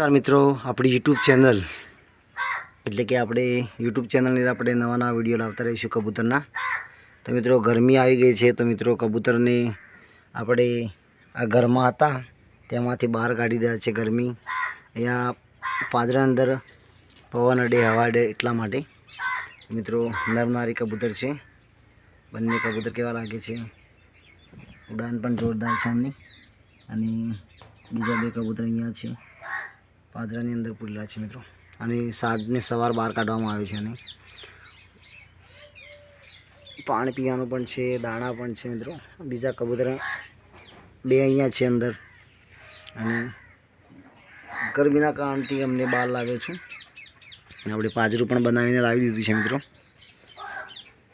નમસ્કાર મિત્રો, આપણી યુટ્યુબ ચેનલ એટલે કે આપણે યુટ્યુબ ચેનલની આપણે નવા નવા વીડિયો લાવતા રહીશું કબૂતરના. તો મિત્રો, ગરમી આવી ગઈ છે, તો મિત્રો કબૂતરને આપણે આ ઘરમાં હતા, તેમાંથી બહાર કાઢી રહ્યા છે ગરમી. અહીંયા પાંજરા અંદર પવન અડે, હવા અડે એટલા માટે. મિત્રો, નરનારી કબૂતર છે. બંને કબૂતર કેવા લાગે છે? ઉડાન પણ જોરદાર છે એમની અને બીજા બે કબૂતર અહીંયા છે. પાંજરાની અંદર પૂરેલા છે મિત્રો. અને સાગને સવાર બહાર કાઢવામાં આવે છે અને પાણી પીવાનું પણ છે, દાણા પણ છે મિત્રો. બીજા કબૂતર બે અહીંયા છે અંદર. અને ગરમીના કારણથી અમને બહાર લાવ્યો છું. અને આપણે પાજરું પણ બનાવીને લાવી દીધું છે મિત્રો.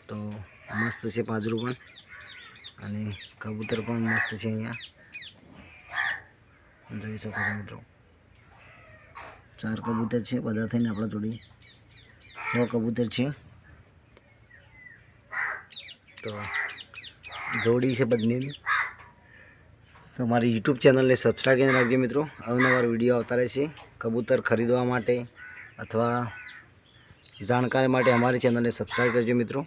તો મસ્ત છે પાજરું પણ. અને કબૂતર પણ મસ્ત છે અહીંયા. જોઈ શકો છો મિત્રો. ચાર કબૂતર છે, બધા થઈને આપણા જોડે સો કબૂતર છે. તો જોડી છે બંનેની તો મારી યુટ્યુબ ચેનલને સબસ્ક્રાઈબ કરીને રાખજો મિત્રો. અવનવાર વીડિયો આવતા રહેશે કબૂતર ખરીદવા માટે અથવા જાણકારી માટે અમારી ચેનલને સબસ્ક્રાઈબ કરજો મિત્રો.